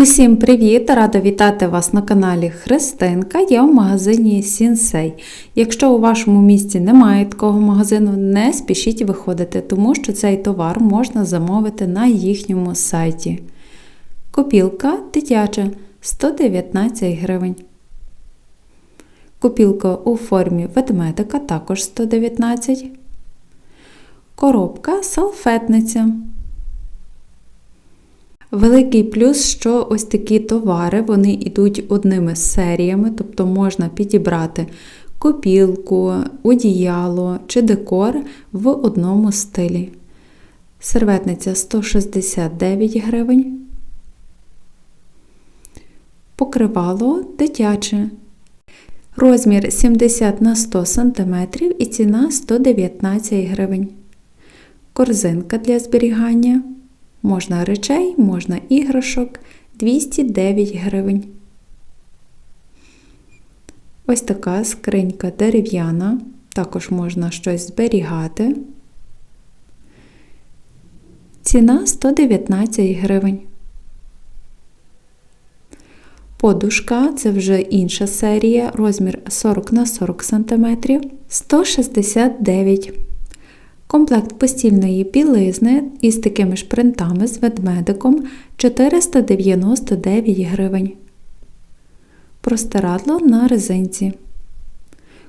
Усім привіт! Рада вітати вас на каналі Христинка. Я в магазині Сінсей. Якщо у вашому місті немає такого магазину, не спішіть виходити, тому що цей товар можна замовити на їхньому сайті. Копілка дитяча 119 гривень. Копілка у формі ведмедика також 119. Коробка салфетниця. Великий плюс, що ось такі товари вони йдуть одними серіями, тобто можна підібрати копілку, одіяло чи декор в одному стилі. Серветниця 169 гривень. Покривало дитяче. Розмір 70 на 100 см і ціна 119 гривень. Корзинка для зберігання. Можна речей, можна іграшок 209 гривень. Ось така скринька дерев'яна, також можна щось зберігати. Ціна 119 гривень. Подушка це вже інша серія, розмір 40 на 40 см 169 гривень. Комплект постільної білизни із такими ж принтами з ведмедиком 499 гривень. Простирадло на резинці.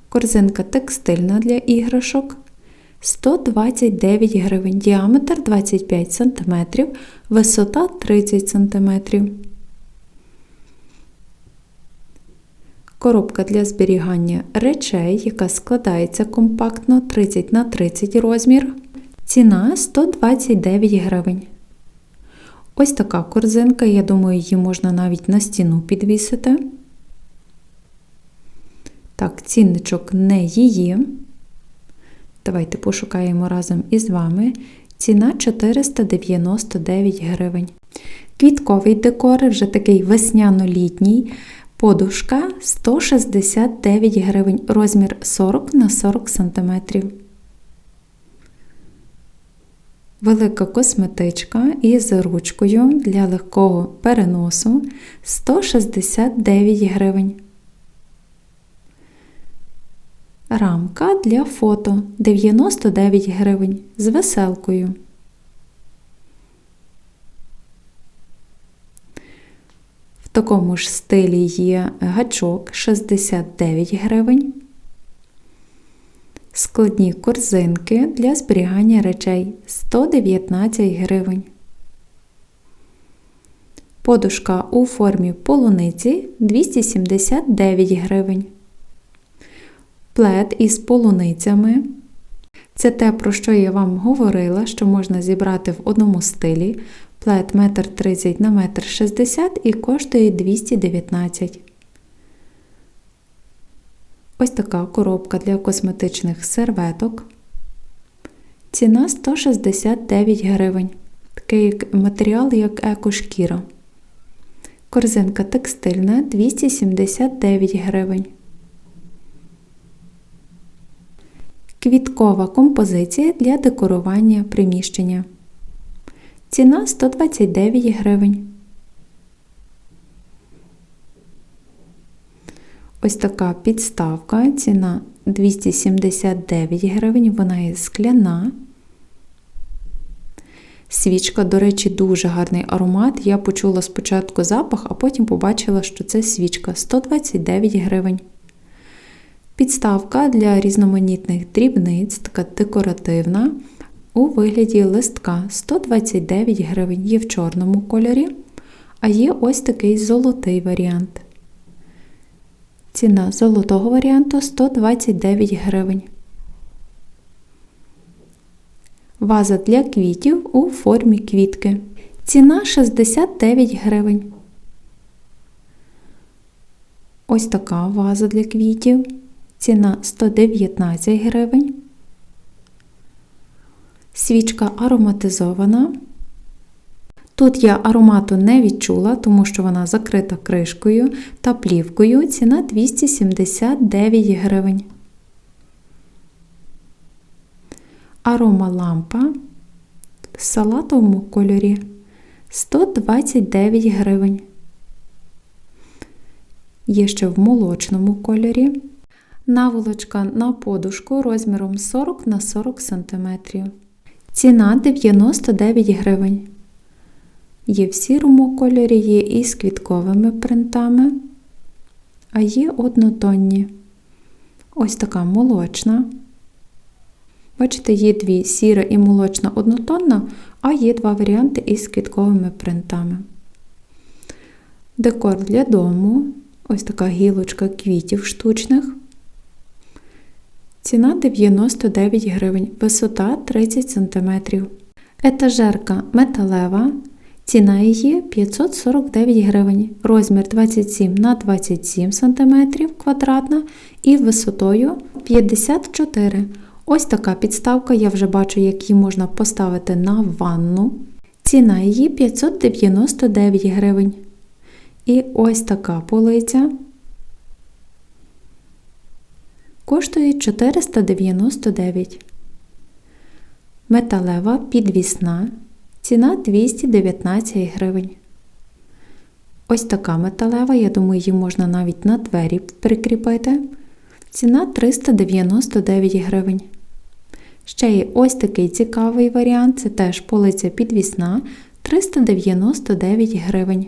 Корзинка текстильна для іграшок 129 гривень, діаметр 25 см, висота 30 см. Коробка для зберігання речей, яка складається компактно 30 на 30 розмір. Ціна 129 гривень. Ось така корзинка, я думаю, її можна навіть на стіну підвісити. Так, цінничок не її. Давайте пошукаємо разом із вами. Ціна 499 гривень. Квітковий декор, вже такий весняно-літній. Подушка 169 гривень, розмір 40 на 40 см. Велика косметичка із ручкою для легкого переносу 169 гривень. Рамка для фото 99 гривень з веселкою. Такому ж стилі є гачок 69 гривень. Складні корзинки для зберігання речей 119 гривень. Подушка у формі полуниці 279 гривень. Плед із полуницями. Це те, про що я вам говорила, що можна зібрати в одному стилі. Плед 1,30 на 1,60 м і коштує 219. Ось така коробка для косметичних серветок. Ціна 169 гривень. Такий матеріал, як екошкіра. Корзинка текстильна 279 гривень. Квіткова композиція для декорування приміщення. Ціна 129 гривень. Ось така підставка, ціна 279 гривень, вона є скляна. Свічка, до речі, дуже гарний аромат. Я почула спочатку запах, а потім побачила, що це свічка 129 гривень. Підставка для різноманітних дрібниць, така декоративна у вигляді листка 129 гривень. Є в чорному кольорі, а є ось такий золотий варіант. Ціна золотого варіанту 129 гривень. Ваза для квітів у формі квітки. Ціна 69 гривень. Ось така ваза для квітів. Ціна 119 гривень. Свічка ароматизована. Тут я аромату не відчула, тому що вона закрита кришкою та плівкою. Ціна 279 гривень. Аромалампа в салатовому кольорі 129 гривень. є ще в молочному кольорі. Наволочка на подушку розміром 40 на 40 см. Ціна 99 гривень. Є в сірому кольорі, є і з квітковими принтами, а є однотонні. Ось така молочна. Бачите, є дві сіра і молочна однотонна, а є два варіанти із квітковими принтами. Декор для дому. Ось така гілочка квітів штучних. Ціна 99 гривень, висота 30 см. Етажерка металева. Ціна її 549 гривень, розмір 27 на 27 см квадратна і висотою 54 Ось така підставка, я вже бачу, як її можна поставити на ванну. Ціна її 599 гривень. І ось така полиця коштує 499. Металева підвісна. Ціна 219 гривень. Ось така металева, я думаю, її можна навіть на двері прикріпити. Ціна 399 гривень. Ще є ось такий цікавий варіант це теж полиця підвісна 399 гривень.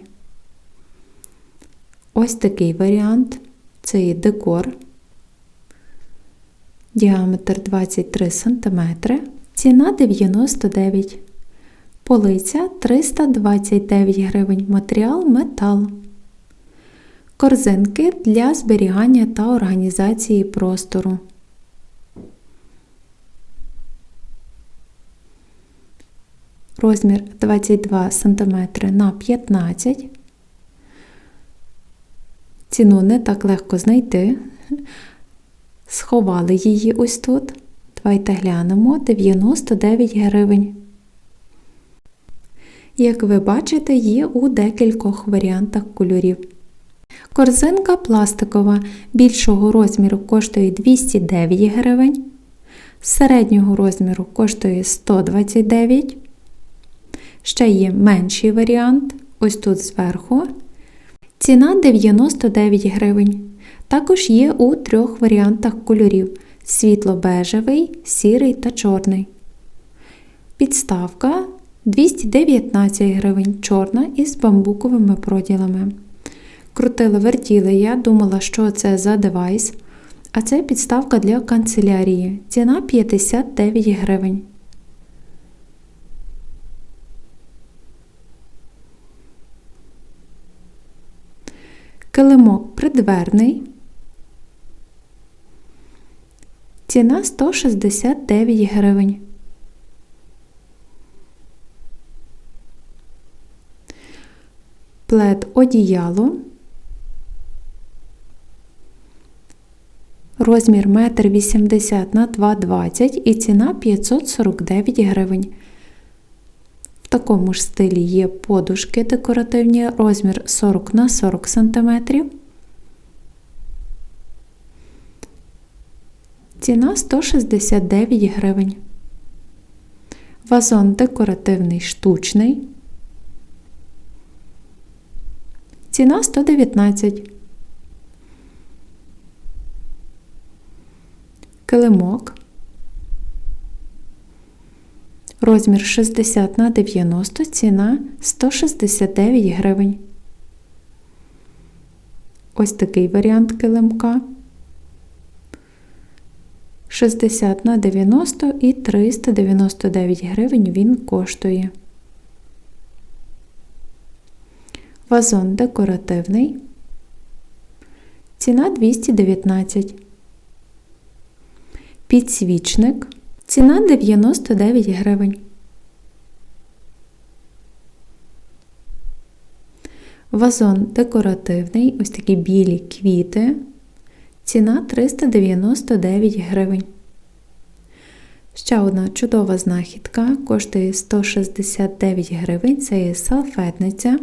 Ось такий варіант це є декор. Діаметр 23 см. Ціна 99 Полиця 329 гривень. Матеріал метал. Корзинки для зберігання та організації простору. Розмір 22 см на 15 Ціну не так легко знайти. Сховали її ось тут. Давайте глянемо 99 гривень. Як ви бачите, є у декількох варіантах кольорів. Корзинка пластикова більшого розміру коштує 209 гривень, середнього розміру коштує 129 Ще є менший варіант, ось тут зверху. Ціна 99 гривень. Також є у трьох варіантах кольорів: світло-бежевий, сірий та чорний. Підставка 219 гривень, чорна із бамбуковими проділами. Крутила вертіли, я думала, що це за девайс. А це підставка для канцелярії. Ціна 59 гривень. Килимок придверний. Ціна 169 гривень. Плед одіяло. Розмір 1,80 м на 2,20 і ціна 549 гривень В такому ж стилі є подушки декоративні, розмір 40 на 40 см. Ціна 169 гривень. Вазон декоративний штучний. Ціна 119. Килимок Розмір 60 на 90, ціна 169 гривень. Ось такий варіант килимка. 60 на 90 і 399 гривень він коштує. Вазон декоративний. Ціна 219. Підсвічник. Ціна 99 гривень. Вазон декоративний, ось такі білі квіти. Ціна 399 гривень. Ще одна чудова знахідка коштує 169 гривень. Це є салфетниця.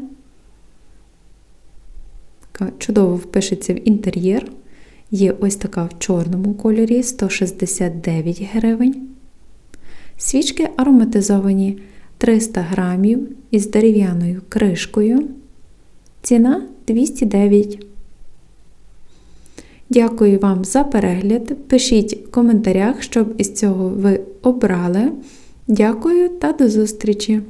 Чудово впишеться в інтер'єр. Є ось така в чорному кольорі 169 гривень. Свічки ароматизовані 300 грамів із дерев'яною кришкою. Ціна 209. Дякую вам за перегляд. Пишіть в коментарях, щоб із цього ви обрали. Дякую та до зустрічі!